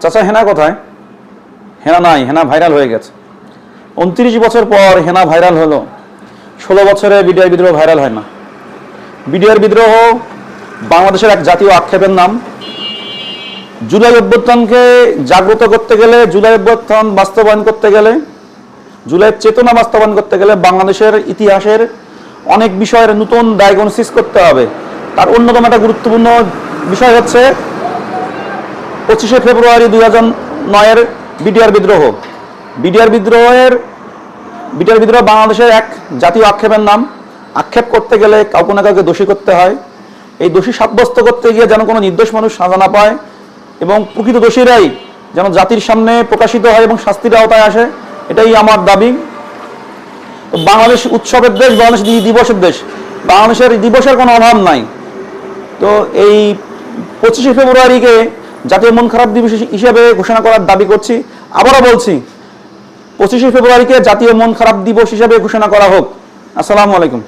চাচা, হেনা কোথায়? হেনা নাই, হেনা ভাইরাল হয়ে গেছে। উনত্রিশ বছর পর হেনা ভাইরাল হলো। ষোলো বছরে বিডিআর বিদ্রোহ ভাইরাল হয় না। বিডিআর বিদ্রোহ বাংলাদেশের এক জাতীয় আক্ষেপের নাম। জুলাই অভ্যুত্থানকে জাগ্রত করতে গেলে জুলাই অভ্যুত্থান বাস্তবায়ন করতে গেলে, জুলাইয়ের চেতনা বাস্তবায়ন করতে গেলে বাংলাদেশের ইতিহাসের অনেক বিষয়ের নতুন ডায়াগনোসিস করতে হবে। তার অন্যতম একটা গুরুত্বপূর্ণ বিষয় হচ্ছে পঁচিশে ফেব্রুয়ারি দুই হাজার নয়ের বিডিআর বিদ্রোহ। বিডিআর বিদ্রোহের বিডিআর বিদ্রোহ বাংলাদেশের এক জাতীয় আক্ষেপের নাম। আক্ষেপ করতে গেলে কাউকে না কাউকে দোষী করতে হয়। এই দোষী সাব্যস্ত করতে গিয়ে যেন কোনো নির্দোষ মানুষ সাজা না পায় এবং প্রকৃত দোষীরাই যেন জাতির সামনে প্রকাশিত হয় এবং শাস্তির আওতায় আসে, এটাই আমার দাবি। বাংলাদেশ উৎসবের দেশ, বাংলাদেশ দিবসের দেশ। বাংলাদেশের দিবসের কোনো অভাব নাই। তো এই পঁচিশে ফেব্রুয়ারিকে জাতীয় মন খারাপ দিবস হিসেবে ঘোষণা করার দাবি করছি। আবারও বলছি, পঁচিশে ফেব্রুয়ারিকে জাতীয় মন খারাপ দিবস হিসেবে ঘোষণা করা হোক। আসসালামু আলাইকুম।